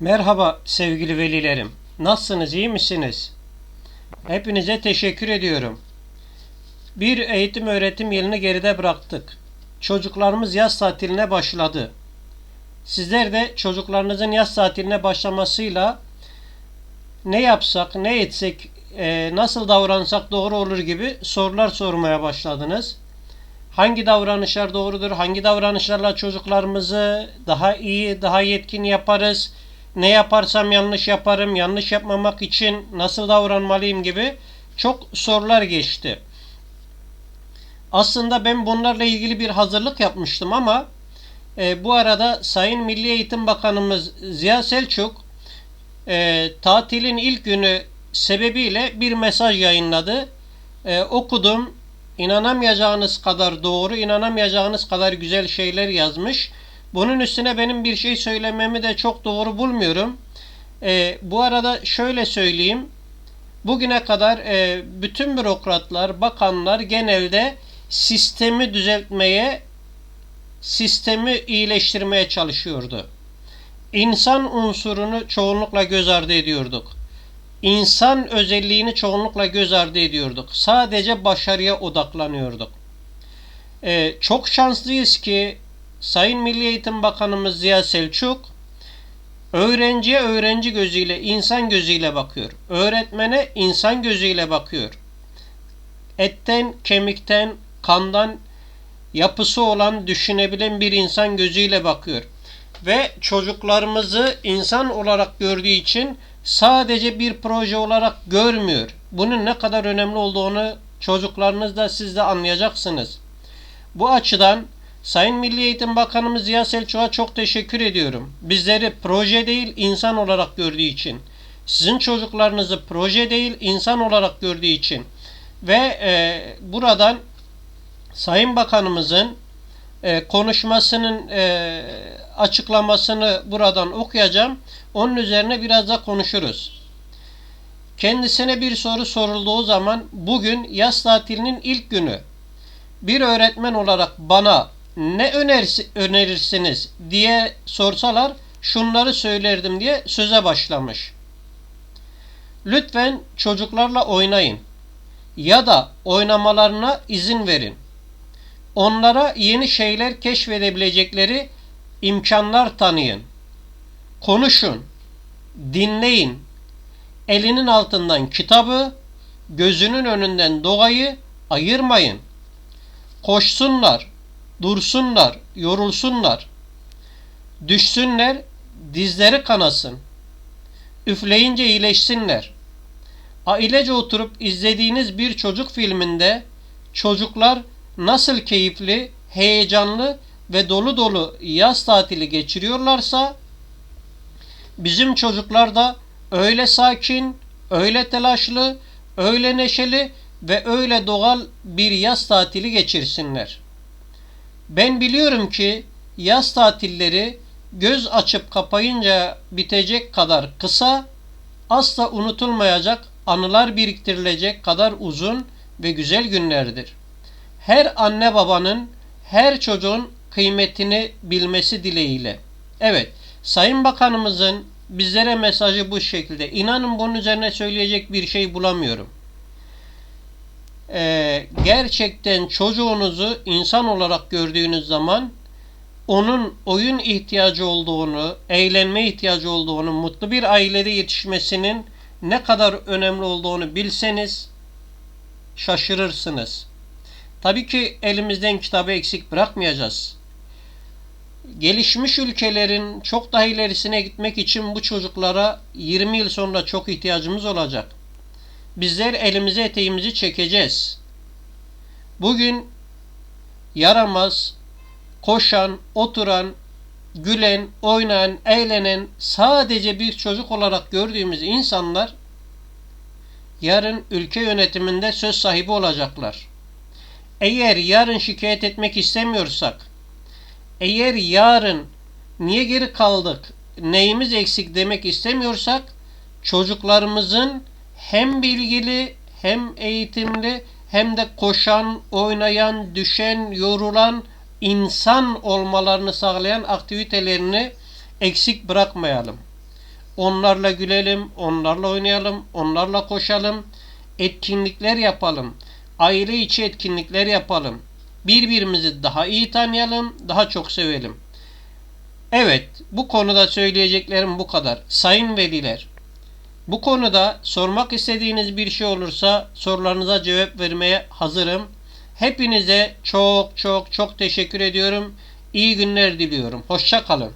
Merhaba sevgili velilerim. Nasılsınız, iyi misiniz? Hepinize teşekkür ediyorum. Bir eğitim öğretim yılını geride bıraktık. Çocuklarımız yaz tatiline başladı. Sizler de çocuklarınızın yaz tatiline başlamasıyla ne yapsak, ne etsek, e, nasıl davransak doğru olur gibi sorular sormaya başladınız. Hangi davranışlar doğrudur? Hangi davranışlarla çocuklarımızı daha iyi, daha yetkin yaparız? Ne yaparsam yanlış yaparım, yanlış yapmamak için nasıl davranmalıyım gibi çok sorular geçti. Aslında ben bunlarla ilgili bir hazırlık yapmıştım ama e, bu arada Sayın Milli Eğitim Bakanımız Ziya Selçuk e, tatilin ilk günü sebebiyle bir mesaj yayınladı. E, okudum. İnanamayacağınız kadar doğru, inanamayacağınız kadar güzel şeyler yazmış. Bunun üstüne benim bir şey söylememi de çok doğru bulmuyorum. E, bu arada şöyle söyleyeyim. Bugüne kadar e, bütün bürokratlar, bakanlar genelde sistemi düzeltmeye, sistemi iyileştirmeye çalışıyordu. İnsan unsurunu çoğunlukla göz ardı ediyorduk. İnsan özelliğini çoğunlukla göz ardı ediyorduk. Sadece başarıya odaklanıyorduk. Ee, çok şanslıyız ki Sayın Milli Eğitim Bakanımız Ziya Selçuk öğrenciye öğrenci gözüyle, insan gözüyle bakıyor. Öğretmene insan gözüyle bakıyor. Etten, kemikten, kandan yapısı olan, düşünebilen bir insan gözüyle bakıyor. Ve çocuklarımızı insan olarak gördüğü için sadece bir proje olarak görmüyor. Bunun ne kadar önemli olduğunu çocuklarınız da siz de anlayacaksınız. Bu açıdan Sayın Milli Eğitim Bakanımız Ziya Selçuk'a çok teşekkür ediyorum. Bizleri proje değil insan olarak gördüğü için. Sizin çocuklarınızı proje değil insan olarak gördüğü için. Ve e, buradan Sayın Bakanımızın e, konuşmasının e, açıklamasını buradan okuyacağım. Onun üzerine biraz da konuşuruz. Kendisine bir soru sorulduğu zaman bugün yaz tatilinin ilk günü bir öğretmen olarak bana ne önerisi, önerirsiniz diye sorsalar şunları söylerdim diye söze başlamış. Lütfen çocuklarla oynayın ya da oynamalarına izin verin. Onlara yeni şeyler keşfedebilecekleri imkanlar tanıyın. Konuşun, dinleyin. Elinin altından kitabı, gözünün önünden doğayı ayırmayın. Koşsunlar, dursunlar, yorulsunlar. Düşsünler, dizleri kanasın. Üfleyince iyileşsinler. Ailece oturup izlediğiniz bir çocuk filminde çocuklar nasıl keyifli, heyecanlı ve dolu dolu yaz tatili geçiriyorlarsa bizim çocuklar da öyle sakin, öyle telaşlı, öyle neşeli ve öyle doğal bir yaz tatili geçirsinler. Ben biliyorum ki yaz tatilleri göz açıp kapayınca bitecek kadar kısa, asla unutulmayacak anılar biriktirilecek kadar uzun ve güzel günlerdir. Her anne babanın, her çocuğun kıymetini bilmesi dileğiyle. Evet, Sayın Bakanımızın bizlere mesajı bu şekilde. İnanın bunun üzerine söyleyecek bir şey bulamıyorum. Ee, gerçekten çocuğunuzu insan olarak gördüğünüz zaman onun oyun ihtiyacı olduğunu, eğlenme ihtiyacı olduğunu, mutlu bir ailede yetişmesinin ne kadar önemli olduğunu bilseniz şaşırırsınız. Tabii ki elimizden kitabı eksik bırakmayacağız. Gelişmiş ülkelerin çok daha ilerisine gitmek için bu çocuklara 20 yıl sonra çok ihtiyacımız olacak. Bizler elimize eteğimizi çekeceğiz. Bugün yaramaz, koşan, oturan, gülen, oynayan, eğlenen sadece bir çocuk olarak gördüğümüz insanlar yarın ülke yönetiminde söz sahibi olacaklar. Eğer yarın şikayet etmek istemiyorsak, eğer yarın niye geri kaldık, neyimiz eksik demek istemiyorsak, çocuklarımızın hem bilgili, hem eğitimli, hem de koşan, oynayan, düşen, yorulan, insan olmalarını sağlayan aktivitelerini eksik bırakmayalım. Onlarla gülelim, onlarla oynayalım, onlarla koşalım, etkinlikler yapalım, aile içi etkinlikler yapalım. Birbirimizi daha iyi tanıyalım, daha çok sevelim. Evet, bu konuda söyleyeceklerim bu kadar. Sayın veliler, bu konuda sormak istediğiniz bir şey olursa sorularınıza cevap vermeye hazırım. Hepinize çok çok çok teşekkür ediyorum. İyi günler diliyorum. Hoşça kalın.